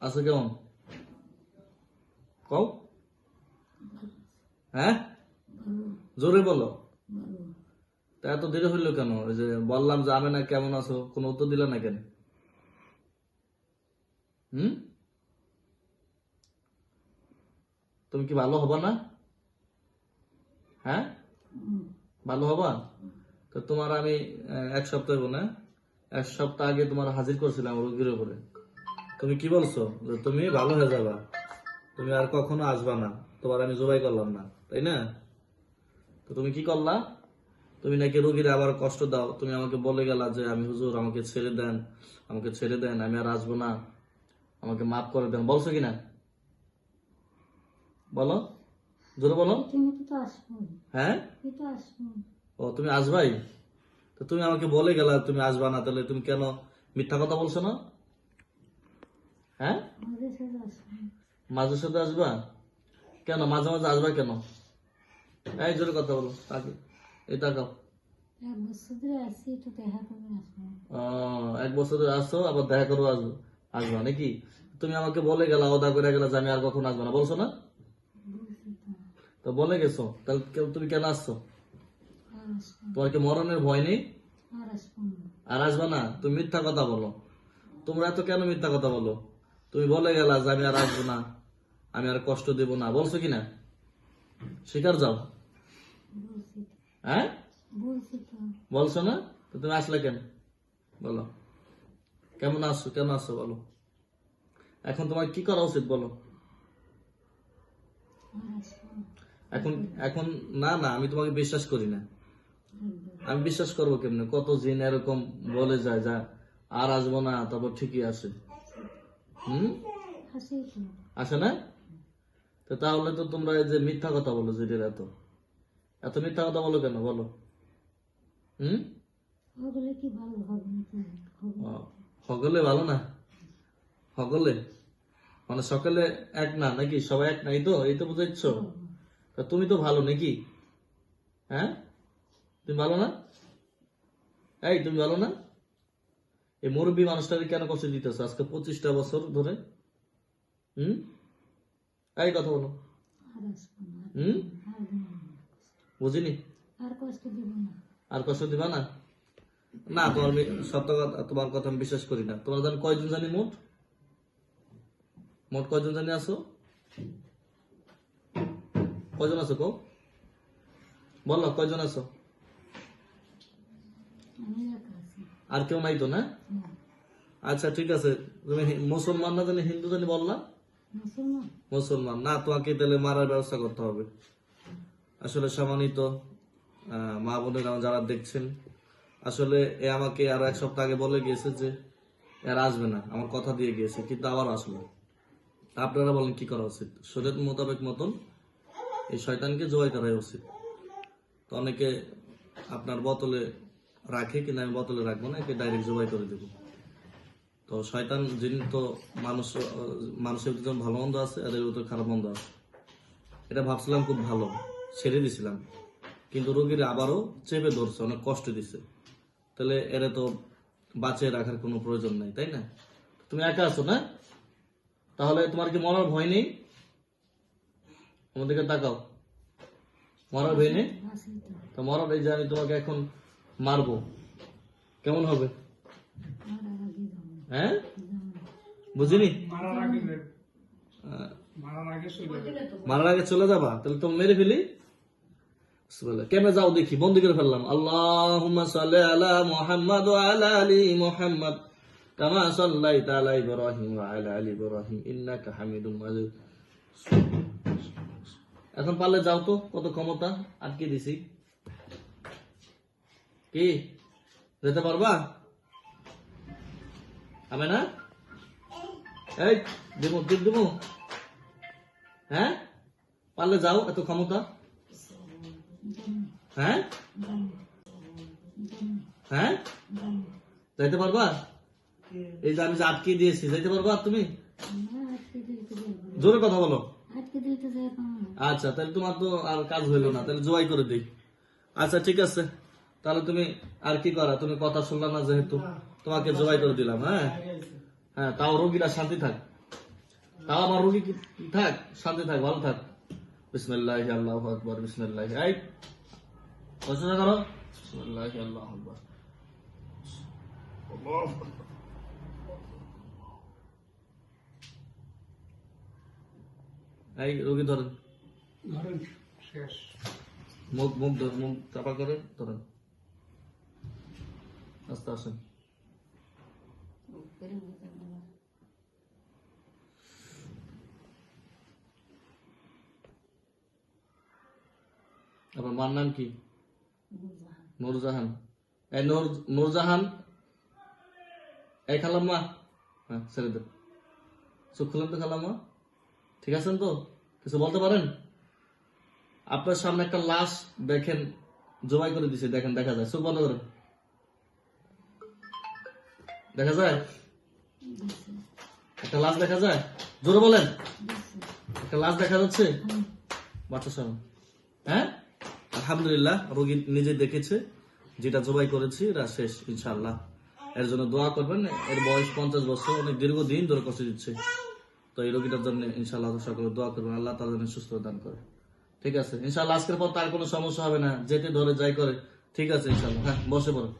আছে কেমন? কও? হ্যাঁ? জোরে বলো। তা এত দেরি হইল কেন? ওই যে বললাম যে আমি না কেমন আছো, কোনো উত্তর দিলে না কেন? হুম? তুমি কি ভালো হবা না? হ্যাঁ? ভালো হবা? তো তোমার আমি এক সপ্তাহ না। এক সপ্তাহ আগে তোমার হাজির করছিলাম রোগীর উপরে। তুমি কি বলছো? যে তুমি ভালো হয়ে যাবা। তুমি আর কখনো আসবা না। তোমার আমি জবাই করলাম না তাই না? তো তুমি কি করলা? তুমি নাকি রোগীর আবার কষ্ট দাও। তুমি আমাকে বলে গেলা যে আমি হুজুর আমাকে ছেড়ে দেন আমাকে ছেড়ে দেন আমি আর আসব না। আমাকে মাফ করে দেন। বলছো কিনা? বলো। জোরে বলো। হ্যাঁ? ও তুমি আসবাই? তো তুমি আমাকে বলে গেলা তুমি আসবা না তাহলে তুমি কেন মিথ্যা কথা বলছো না? হ্যাঁ? মাঝে সাথে আসবা? কেন, মাঝে মাঝে আসবা কেন? এই জোরে কথা বলো, তাকে। এই তাকাও। এক বছর আসছি একটু দেখা করে আসব। আবার আসব নাকি? তুমি আমাকে বলে গেলা ওদা করে গেলা আমি আর কখন আসব না। বলছো না? তো বলে গেছো, তাহলে তুমি কেন আসছো? তোমার কি মরণের ভয় নেই? আর আসবা না, তুমি মিথ্যা কথা বলো। তোমরা এত কেন মিথ্যা কথা বলো? তুমি বলে গেলা যে আমি আর আসব না আমি আর কষ্ট দেব না। বলছো কি না স্বীকার যাও। হ্যাঁ? বলছো না? তো তুমি আসলে কেন? বলো। কেমন আসছো কেন আসছো বলো। এখন তোমার কি করা উচিত বলো? এখন এখন না না আমি তোমাকে বিশ্বাস করি না। আমি বিশ্বাস করব কেমনে? কত জিন এরকম বলে যায় যা আর আসব না তারপর ঠিকই আসে হুম? আসে না? তো তাহলে তো তোমরা এই যে মিথ্যা কথা বলো যেটির এত। এত মিথ্যা কথা বলো কেন? বলো। হুম? ভালো? না সকলে ভালো। না? সকলে মানে সকলে এক না নাকি? সবাই এক না? এই তো এই তো বুঝাচ্ছ তা তুমি তো ভালো নাকি? হ্যাঁ? তুমি ভালো না? এই তুমি ভালো না? এই মুরব্বী মানুষটাকে কেন কষ্ট দিতেছ? আজকে পঁচিশটা বছর ধরে? হুম? এই কথা বলো। হুম। বুঝিনি? আর কষ্ট দিব না। না? তোমার সত্য কথা তোমার কথা আমি বিশ্বাস করি না। তোমার জানি কয়জন জানি মোট? মোট কয়জন জানি আছো? কয়জন আছো কো বলো কয়জন আছি? আর কেউ নাই তো না। আচ্ছা ঠিক আছে। তুমি মুসলমান না জানি হিন্দু জানি বললা? মুসলমান। মুসলমান। না তোমাকে তাহলে মারার ব্যবস্থা করতে হবে। আসলে সম্মানিত মা বোনেরা যারা দেখছেন আসলে এ আমাকে আর এক সপ্তাহ আগে বলে গিয়েছে যে এর আসবে না। আমার কথা দিয়ে গিয়েছে কিন্তু আবার আসলো। আপনারা বলেন কি করা উচিত? শরীর মোতাবেক মতন এই শয়তানকে জয় করাই উচিত। তো অনেকে আপনার বোতলে রাখে কিন্তু আমি বোতলে রাখব না, একে ডাইরেক্ট জবাই করে দেবো। তো শয়তান জিন তো মানুষ, মানুষের ভিতরে ভালো মন্দ আছে আর এর ভিতরে খারাপ মন্দ আছে। এটা ভাবছিলাম খুব ভালো, ছেড়ে দিছিলাম। কিন্তু রোগীর আবারও চেপে ধরছে, অনেক কষ্ট দিছে। তাহলে এরা তো বাঁচিয়ে রাখার কোনো প্রয়োজন নাই, তাই না? তুমি একা আছো না? তাহলে তোমার কি মরার ভয় নেই? আমাদেরকে তাকাও। মরার ভয় নেই? তো মরার এই যে আমি তোমাকে এখন মারবো। কেমন হবে? হ্যাঁ। বুঝিনি? মারার আগে চলে যাবে। তাহলে তো মেরে ফেলি। কেমনে যাও দেখি? বন্দি করে ফেললাম। সাল্লি আলা মুহাম্মাদ আলা আলি মুহাম্মাদ, কামা সাল্লাইতা আলা ইব্রাহিম আলা আলি ইব্রাহিম, ইন্নাকা হামিদুম মাজিদ। এখন পারলে যাও তো, কত ক্ষমতা? আটকে দিছি। কি? যেতে পারবা? হবে না? এই দেবো টিপ দেবো হ্যাঁ? পারলে যাও, এত ক্ষমতা। হ্যাঁ? হ্যাঁ? যাইতে পারবা? এই যে আমি যে আটকে দিয়েছি, যাইতে পারবা তুমি। জোরে কথা বলো। আচ্ছা তাহলে তোমার তো আর কাজ হইল না, তাহলে জোয়াই করে দিই। আচ্ছা ঠিক আছে। তাহলে তুমি আর কি করা? তুমি কথা শুনলা না যেহেতু? তোমাকে জোয়াই করে দিলাম হ্যাঁ? হ্যাঁ তাও রোগীরা শান্তি থাক। তাও আমার রুগী থাক শান্তি থাক ভালো থাক। বিসমিল্লাহ আল্লাহ আকবর বিসমিল্লাহ। এই পছন্দ করো। বিসমিল্লাহ আল্লাহ আকবর। এই রুগী ধরেন। ধরেন শেষ। মুখ মুখ ধর মুখ চাপা করে ধরেন। আস্তে। আপনার মার নাম কি। নুরজাহান এই এই খালাম্মা হ্যাঁ ছেড়ে দেন চোখ খুলেন তো খালাম্মা ঠিক আছেন তো কিছু বলতে পারেন আপনার সামনে একটা লাশ দেখেন, জবাই করে দিছে, দেখেন, দেখা যায়। চোখ বন্ধ করেন দেখা যায়? একটা লাশ দেখা যায়? জোরে বলেন। একটা লাশ দেখা যাচ্ছে? বাচ্চা হ্যাঁ? আলহামদুলিল্লাহ, রোগী নিজে দেখেছে। যেটা জবাই করেছি, এটা শেষ, ইনশাআল্লাহ। এর জন্য দোয়া করবেন। এর বয়স পঞ্চাশ বছর, অনেক দীর্ঘদিন ধরে কষ্ট দিচ্ছে। তো এই রোগীটার জন্য ইনশাআল্লাহ সকলে দোয়া করবেন। আল্লাহ তার জন্য সুস্থ দান করে। ঠিক আছে? ইনশাআল্লাহ, আজকের পর তার কোনো সমস্যা হবে না। যেতে ধরে, যাই করে। ঠিক আছে ইনশাল্লাহ হ্যাঁ বসে পড়ো।